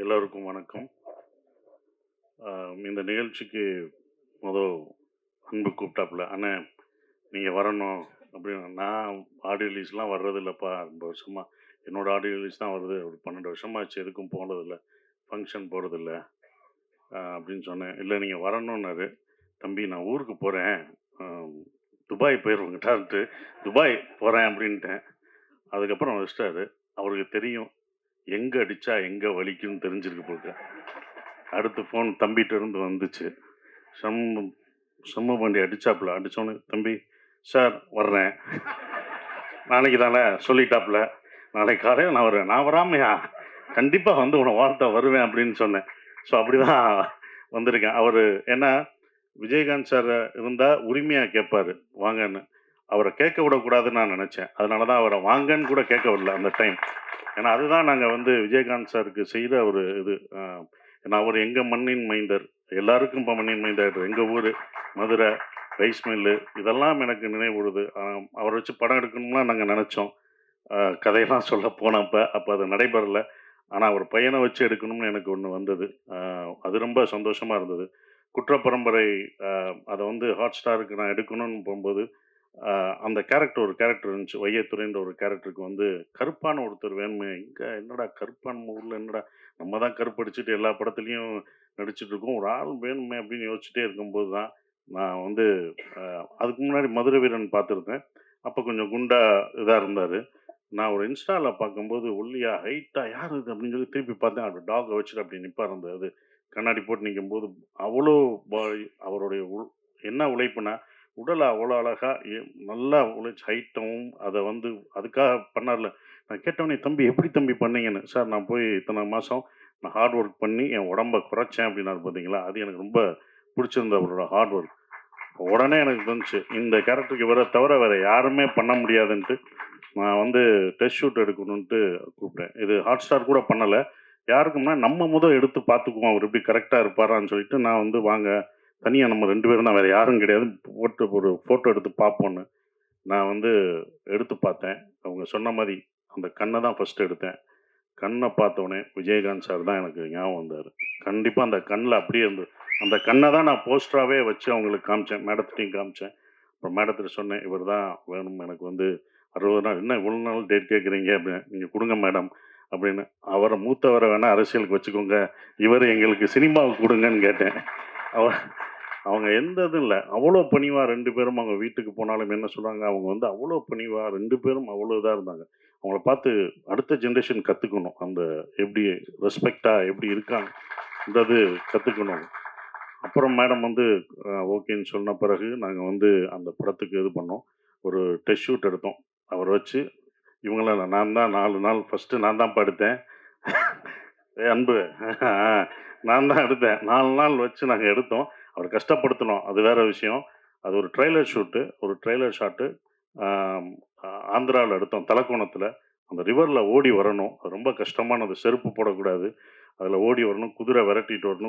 எல்லோருக்கும் வணக்கம். இந்த நிகழ்ச்சிக்கு மொதல் அன்பு கூப்பிட்டாப்புல அண்ணே நீங்கள் வரணும். அப்படின்னு நான் ஆடியோ ரிலீஸ்லாம் வர்றதில்லப்பா ரொம்ப வருஷமாக என்னோட ஆடியோ ரிலீஸ் தான் வருது ஒரு பன்னெண்டு வருஷமாச்சு எதுக்கும் போனதில்ல ஃபங்க்ஷன் போகிறதில்ல அப்படின்னு சொன்னேன். இல்லை நீங்கள் வரணுன்னாரு தம்பி நான் ஊருக்கு போகிறேன் துபாய் போயிடுவோங்கிட்டான்ட்டு துபாய் போகிறேன் அப்படின்ட்டேன். அதுக்கப்புறம் வச்சிட்டாரு. அவருக்கு தெரியும் எங்கே அடித்தா எங்கே வலிக்குன்னு தெரிஞ்சிருக்கு போகுது அடுத்து ஃபோன் தம்பிகிட்ட இருந்து வந்துச்சு. சம்ம சம்ம பாண்டி அடிச்சாப்புல. அடித்தோன்னு தம்பி சார் வர்றேன். நாளைக்கு தானே? சொல்லிட்டாப்புல. நாளைக்கு காலையில் நான் வருவேன். நான் வராமையா? கண்டிப்பாக வந்து உன்னை வார்த்தை வருவேன் அப்படின்னு சொன்னேன். ஸோ அப்படி தான் வந்திருக்கேன். அவர் ஏன்னா விஜயகாந்த் சார் இருந்தால் உரிமையாக கேட்பாரு வாங்கன்னு. அவரை கேட்க விடக்கூடாதுன்னு நான் நினச்சேன். அதனால தான் அவரை வாங்கன்னு கூட கேட்க விடல அந்த டைம் ஏன்னா அதுதான் நாங்கள் வந்து விஜயகாந்த் சாருக்கு செய்த ஒரு இது. ஏன்னா அவர் எங்கள் மண்ணின் மைந்தர் எல்லாருக்கும் இப்போ மண்ணின் மைந்தர் எங்கள் ஊர் மதுரை ரைஸ் மில்லு இதெல்லாம் எனக்கு நினைவுடுது அவரை வச்சு படம் எடுக்கணும்லாம் நாங்கள் நினச்சோம். கதையெல்லாம் சொல்ல போனப்போ அப்போ அது நடைபெறலை. ஆனால் அவர் பையனை வச்சு எடுக்கணும்னு எனக்கு ஒன்று வந்தது. அது ரொம்ப சந்தோஷமாக இருந்தது. குற்றப்பரம்பரை பரம்பரை அதை வந்து ஹாட் ஸ்டாருக்கு நான் எடுக்கணும்னு போகும்போது அந்த கேரக்டர் ஒரு கேரக்டர் இருந்துச்சு. வையத்துறைன்ற ஒரு கேரக்டருக்கு வந்து கருப்பான ஒருத்தர் வேணுமே இங்கே என்னடா கருப்பான் ஊரில் என்னடா? நம்ம தான் கருப்படிச்சுட்டு எல்லா படத்துலையும் நடிச்சுட்டு இருக்கோம். ஒரு ஆள் வேணுமே அப்படின்னு யோசிச்சுட்டே இருக்கும்போது தான் நான் வந்து அதுக்கு முன்னாடி மதுரை வீரன் பார்த்துருந்தேன். அப்போ கொஞ்சம் குண்டா இதாக இருந்தார். நான் ஒரு இன்ஸ்டாவில் பார்க்கும்போது ஒல்லியா ஹைட்டா யார் இது? அப்படின்னு சொல்லி திருப்பி பார்த்தேன். அப்படி டாகை வச்சுட்டு அப்படி நிற்பார் அந்த அது கண்ணாடி போட்டு நிற்கும்போது அவ்வளோ பாடி அவருடைய உள்- என்ன உழைப்புனா உடலை அவ்வளோ அழகாக நல்லா உழைச்சி ஹைட்டும் அதை வந்து அதுக்காக பண்ணார்ல. நான் கேட்டவனே தம்பி எப்படி தம்பி பண்ணீங்கன்னு? சார் நான் போய் இத்தனை மாதம் நான் ஹார்ட் ஒர்க் பண்ணி என் உடம்ப குறைச்சேன் அப்படின்னாரு பார்த்தீங்களா அது எனக்கு ரொம்ப பிடிச்சிருந்த அவரோட ஹார்ட் ஒர்க் உடனே எனக்கு தோணுச்சு இந்த கேரக்டருக்கு வர தவிர வேற யாருமே பண்ண முடியாதுன்ட்டு நான் வந்து டெஸ்ட் ஷூட் எடுக்கணுன்ட்டு கூப்பிட்டேன். இது ஹாட் ஸ்டார் கூட பண்ணலை. யாருக்கும்னா நம்ம முதல் எடுத்து பார்த்துக்குவோம் அவர் எப்படி கரெக்டாக இருப்பாரான்னு சொல்லிட்டு நான் வந்து வாங்க தனியாக நம்ம ரெண்டு பேரும் தான் வேறு யாரும் கிடையாது. போட்டு ஒரு ஃபோட்டோ எடுத்து பார்ப்போன்னு நான் வந்து எடுத்து பார்த்தேன். அவங்க சொன்ன மாதிரி அந்த கண்ணை தான் ஃபஸ்ட்டு எடுத்தேன். கண்ணை பார்த்தோன்னே விஜயகாந்த் சார் தான் எனக்கு ஞாபகம் வந்தார். கண்டிப்பாக அந்த கண்ணில் அப்படியே இருந்து அந்த கண்ணை தான் நான் போஸ்டராகவே வச்சு அவங்களுக்கு காமிச்சேன் மேடத்திட்டையும் காமிச்சேன். அப்புறம் மேடத்திட்ட சொன்னேன் இவர் தான் வேணும் எனக்கு வந்து அறுபது நாள் என்ன இவ்வளோ நாள் டேட் கேட்குறீங்க? அப்படின்னு நீங்கள் கொடுங்க மேடம். அப்படின்னு அவரை மூத்தவரை வேணால் அரசியலுக்கு வச்சுக்கோங்க. இவர் எங்களுக்கு சினிமாவுக்கு கொடுங்கன்னு கேட்டேன். அவர் அவங்க எந்த இதுவும் இல்லை. அவ்வளோ பணிவாக ரெண்டு பேரும் அவங்க வீட்டுக்கு போனாலும் என்ன சொல்கிறாங்க அவங்க வந்து அவ்வளோ பணிவாக ரெண்டு பேரும் அவ்வளோ இதாக இருந்தாங்க. அவங்கள பார்த்து அடுத்த ஜென்ரேஷன் கற்றுக்கணும் அந்த எப்படி ரெஸ்பெக்டாக எப்படி இருக்காங்கன்றது கற்றுக்கணும் அப்புறம் மேடம் வந்து ஓகேன்னு சொன்ன பிறகு நாங்கள் வந்து அந்த படத்துக்கு இது பண்ணோம். ஒரு டெஸ்ட் ஷூட் எடுத்தோம். அவரை வச்சு இவங்கள நான் தான் நாலு நாள் ஃபஸ்ட்டு நான் தான் படுத்தேன். அன்பு. நான் தான் எடுத்தேன். நாலு நாள் வச்சு நாங்கள் எடுத்தோம். அவர் கஷ்டப்படுத்தணும். அது வேற விஷயம். அது ஒரு ட்ரெய்லர் ஷூட்டு ஒரு ட்ரெய்லர் ஷாட்டு ஆந்திராவில் எடுத்தோம் தலக்கோணத்தில் அந்த ரிவரில் ஓடி வரணும். அது ரொம்ப கஷ்டமானது செருப்பு போடக்கூடாது. அதில் ஓடி வரணும் குதிரை விரட்டிட்டு வரணும்.